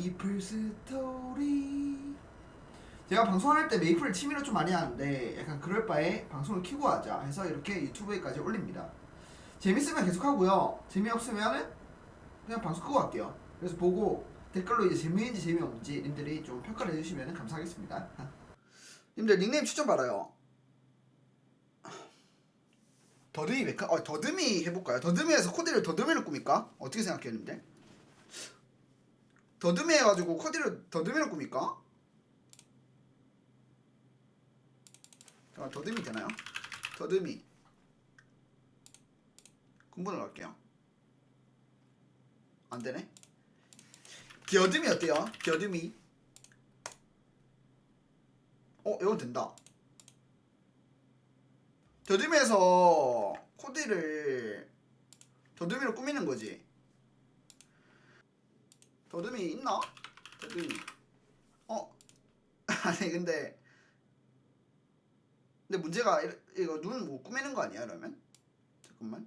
메이플 스토리 제가 방송할 때 메이플을 취미로 좀 많이 하는데 약간 그럴 바에 방송을 키고 하자 해서 이렇게 유튜브에까지 올립니다 재밌으면 계속 하고요 재미없으면은 그냥 방송 끄고 할게요 그래서 보고 댓글로 이제 재미있는지 재미없는지 님들이 좀 평가를 해주시면 감사하겠습니다 님들 닉네임 추천 받아요 더듬이 메카? 어, 더듬이 해볼까요? 더듬이에서 코디를 더듬이를 꾸밀까? 어떻게 생각해요 님들? 더듬이 해가지고 코디를 더듬이로 꾸밀까? 아, 더듬이 되나요? 더듬이 군분을 갈게요 안되네 겨듬이 어때요? 겨듬이 어 이거 된다 더듬이에서 코디를 더듬이로 꾸미는 거지 더듬이 있나? 더듬이 어? 아니 근데 근데 문제가 이- 이거 눈 못 꾸미는 거 아니야 이러면? 잠깐만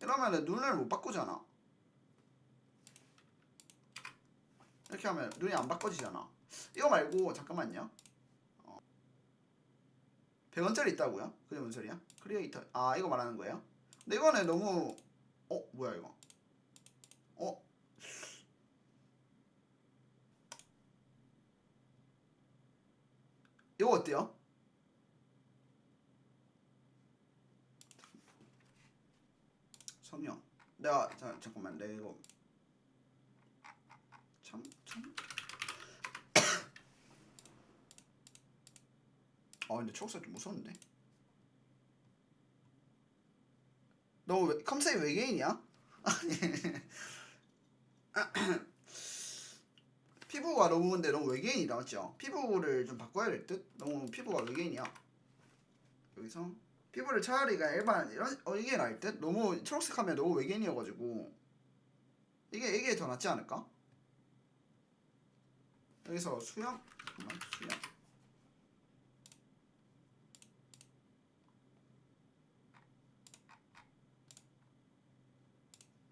이러면은 눈을 못 바꾸잖아 이렇게 하면 눈이 안 바꿔지잖아 이거 말고 잠깐만요 어. 100원짜리 있다고요? 그게 뭔 소리야? 크리에이터 아 이거 말하는 거예요? 근데 이거는 너무 어 뭐야 이거 어 이거 어때요? 성형 내가 자, 잠깐만 내가 이거 참 참. 아 근데 초록색 좀 무서운데 너 왜, 컴퓨터에 외계인이야? 아니 피부가 너무 근데 너무 외계인이다 맞죠? 피부를 좀 바꿔야 될 듯? 너무 피부가 외계인이야 여기서 피부를 차라리 그냥 일반 이런 어 이게 나을 듯? 너무 초록색하면 너무 외계인이어가지고 이게 이게 더 낫지 않을까? 여기서 수영 잠깐만 수영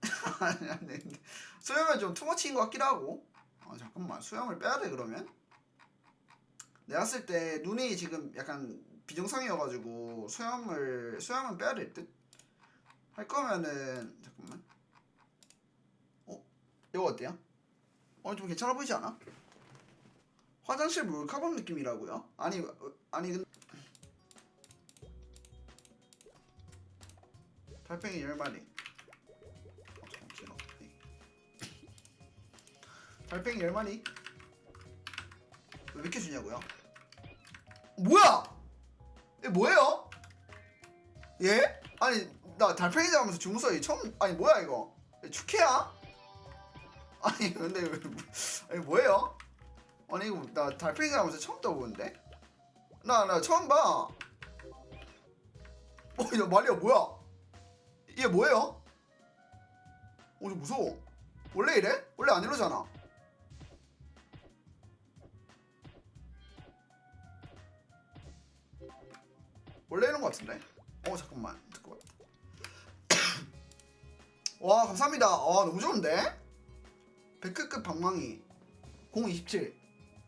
수영은 좀 투머치인 것 같기도 하고 아 잠깐만 수영을 빼야 돼 그러면 내가 봤을 때 눈이 지금 약간 비정상이어가지고 수영을 수영은 빼야 될 듯 할 거면은 잠깐만 어 이거 어때요? 어 좀 괜찮아 보이지 않아? 화장실 몰카본 느낌이라고요? 아니 어, 아니 근데 달팽이 열 마리 달팽이 열 마리 왜 이렇게 주냐고요? 뭐야? 이게 뭐예요? 예? 아니 나 달팽이 잡으면서 주무서이 처음 아니 뭐야 이거 축해야? 아니 근데 왜, 아니 뭐예요? 아니 이거 나 달팽이 잡으면서 처음 떠보는데? 나 나 처음 봐. 어 이거 말이야 뭐야? 이게 뭐예요? 어좀 무서워. 원래 이래? 원래 안 이러잖아. 원래 이런 거 같은데? 어 잠깐만. 잠깐만. 와 감사합니다. 아 너무 좋은데? 백크급 방망이. 027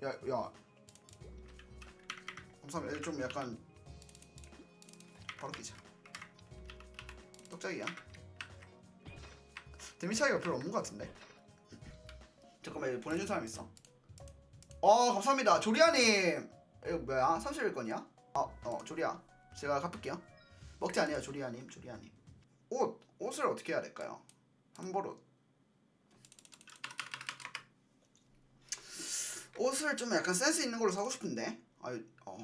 야야. 감사합니다. 좀 약간 바로 끼자. 떡짝이야. 데미 차이가 별로 없는 것 같은데? 잠깐만 이거 보내준 사람 있어. 어 감사합니다. 조리아님. 이거 뭐야? 31건이야? 어어 조리아 제가 갚을게요. 먹지 아니에요 조리아님 조리아님. 옷 옷을 어떻게 해야 될까요? 한벌옷 옷을 좀 약간 센스 있는 걸로 사고 싶은데. 아유 어.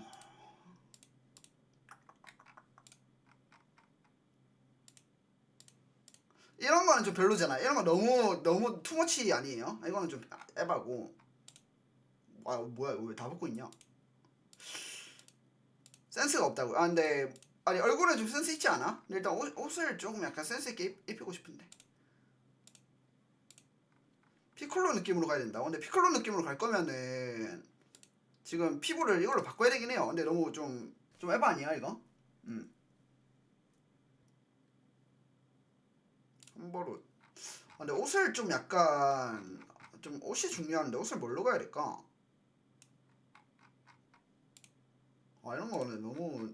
이런 거는 좀 별로잖아. 이런 거 너무 너무 투머치 아니에요? 이거는 좀 에바고. 아 뭐야 왜 다 벗고 있냐 센스가 없다고. 아 근데 아니 얼굴에 좀 센스 있지 않아? 근데 일단 옷, 옷을 조금 약간 센스 있게 입, 입히고 싶은데. 피콜로 느낌으로 가야 된다. 근데 피콜로 느낌으로 갈 거면은 지금 피부를 이걸로 바꿔야 되긴 해요. 근데 너무 좀좀 에바 아니야 이거? 음. 한버릇. 아, 근데 옷을 좀 약간 좀 옷이 중요한데 옷을 뭘로 가야 될까? 아 이런 거는 너무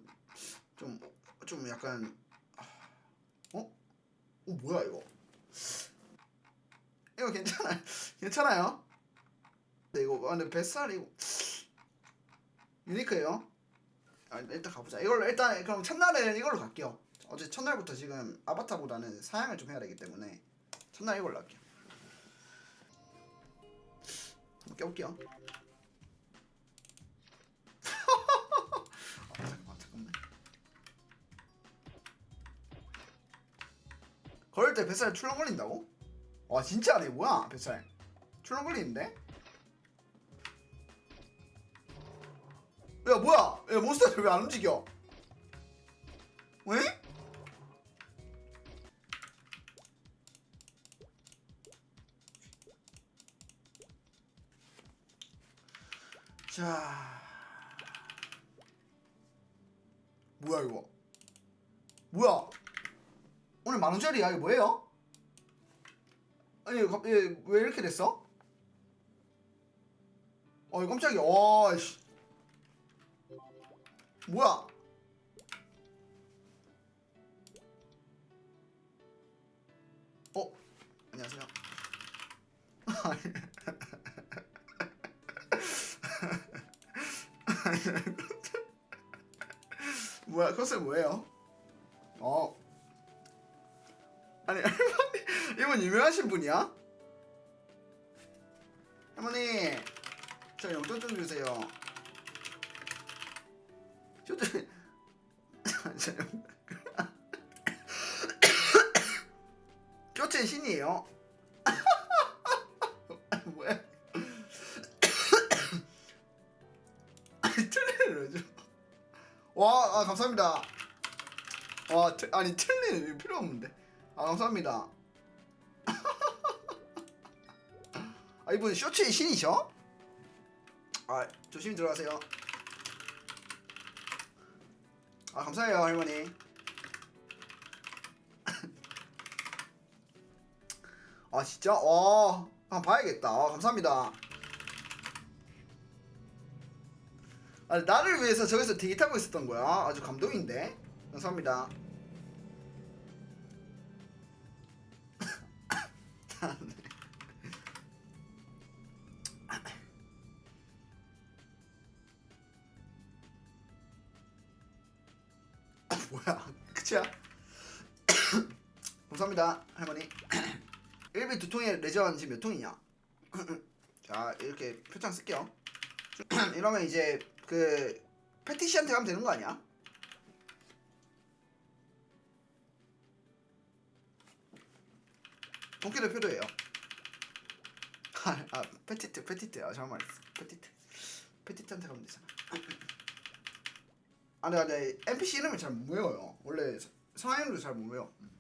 좀 좀 약간 아, 어? 어 뭐야 이거? 이거 괜찮아요? 괜찮아요? 근데 이거 아, 근데 뱃살 이거 유니크해요. 아, 일단 가보자. 이걸로 일단 그럼 첫날은 이걸로 갈게요. 어제 첫날부터 지금 아바타보다는 사양을 좀 해야 되기 때문에 첫날 이걸로 할게요. 한번 껴볼게요. 걸을 때 뱃살 출렁 걸린다고? 와 진짜네 뭐야? 뱃살 출렁 걸리는데? 야 뭐야? 야 몬스터 왜안 움직여? 왜? 자. 뭐야 이거? 뭐야 오늘 만원짜리야 이거 뭐예요? 아니 갑- 얘, 왜 이렇게 됐어? 어이 깜짝이야 와씨 뭐야 어 안녕하세요 뭐야 컨셉 뭐예요? 어 아니 이분 유명하신 분이야? 할머니 저 용돈 좀 주세요. 저도 저 용- 교체 신이에요. 뭐야? 틀리는 왜죠 와 아, 감사합니다. 와 트, 아니 틀리는 필요 없는데 아 감사합니다. 아 이분 쇼츠의 신이셔? 아 조심히 들어가세요. 아 감사해요 할머니. 아 진짜? 와 한번 봐야겠다. 아, 감사합니다. 아 나를 위해서 저기서 대기 타고 있었던 거야. 아주 감동인데. 감사합니다 뭐야? 그치야? 감사합니다 할머니. 1비 두 통에 레전 지금 몇 통이냐? 자 이렇게 표창 쓸게요. 이러면 이제 그 패티시한테 가면 되는 거 아니야? 본캐도 필요해요. 아, 아 패티트 패티트 아 말했어 패티트. 패티트한테 가면 되잖아 아 내가 내 NPC 이름을 잘 못 외워요. 원래 사- 상하 이름도 잘 못 외워. 음.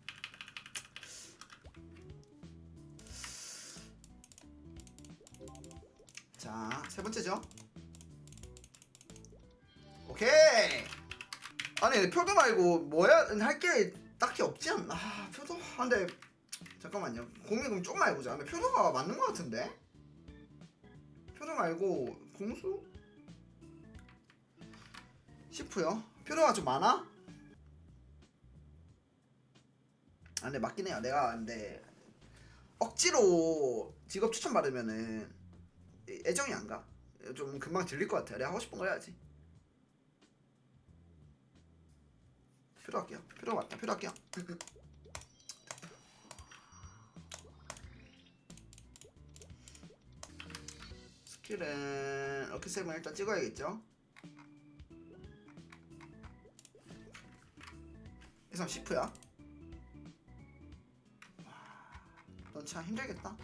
자세 번째죠? 오케이! 아니 표도 말고 뭐야 할 게 딱히 없지 않나? 아, 표도? 아, 근데 잠깐만요. 공이 그럼 조금만 해보자. 근데 표도가 맞는 거 같은데? 표도 말고 공수 시프요 표도가 좀 많아? 아 근데 맞긴 해요 내가 근데 억지로 직업 추천 받으면은 애정이 안 가. 좀 금방 질릴 것 같아. 내가 하고 싶은 거 해야지. 표도 할게요. 표도 맞다. 표도 할게요. 스킬은 럭키 세븐 일단 찍어야겠죠. 이상 시프야. 넌 참 힘들겠다.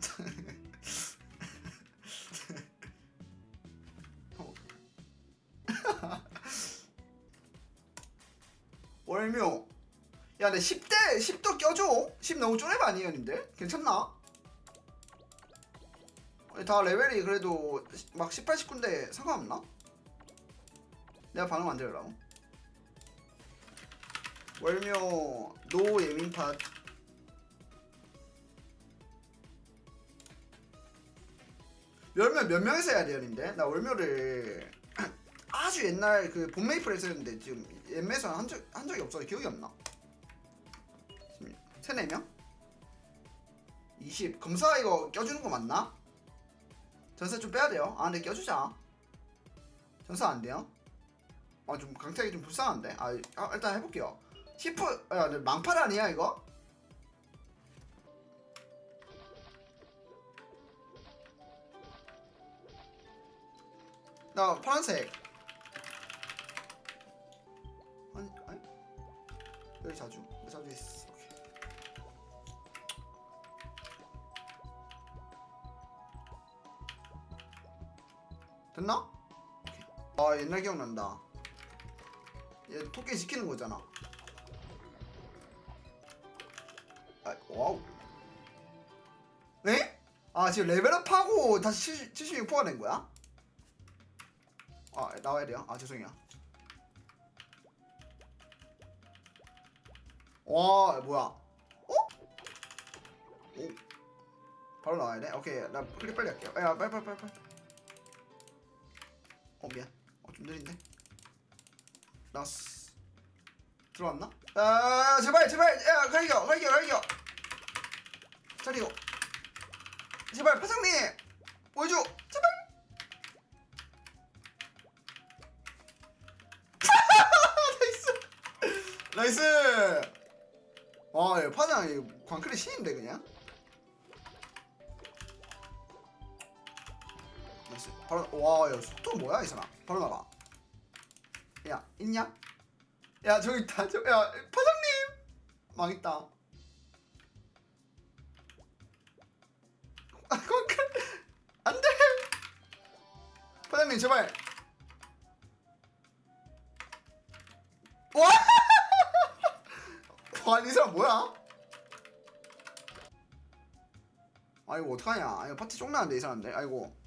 월묘 야내 10대 10도 껴줘 10 너무 쪼렙 아니에요 님들 괜찮나? 다 레벨이 그래도 막 18, 19인데 상관없나? 내가 반응 안 들으라고 월묘 노 예민팟 월묘 몇 명이서 해야 님들? 나 월묘를 아주 옛날 그 본메이플에서 했는데 지금 엠에서 한, 적, 한 적이 없어서 기억이 안 나. 지금 세네 명? 20 검사 이거 껴주는 거 맞나? 전사 좀 빼야 돼요. 아 근데 껴주자. 전사 안 돼요? 아 좀 강타기 좀 불쌍한데. 아, 아, 일단 해볼게요. 히프 야 근데 망팔 아니야 이거? 나 파란색. 아니 아니 여기 자주 나 자주 있어. 됐나? 아 옛날 기억난다. 얘 토끼 지키는 거잖아. 아 와우. 에? 아 지금 레벨업하고 다시 76%가 된 거야? 아 나와야 돼요. 아 죄송해요. 와 뭐야? 어? 오. 바로 나와야 돼? 오케이 나 클릭 빨리 할게요. 야 빨리 빨리 빨리 빨리. 어 미안. 어 좀 느린데. 나스. 들어왔나? 아 제발 제발 야 갈겨 갈겨 갈겨. 자리요. 제발 파장님 보여줘 제발. 나이스. 나이스. 와, 야, 파장 이 광클이 신인데 그냥. 바로 와, 야, 속도 뭐야 이 사람? 바로 나가. 야, 있냐? 야, 저기 있다. 저, 야, 파장님. 망했다. 아, 광클. 안 돼. 파장님 제발. 와! 와, 이 사람 뭐야? 아이고 어떡하냐? 아이고 파티 쫑나는데 이 사람들. 아이고.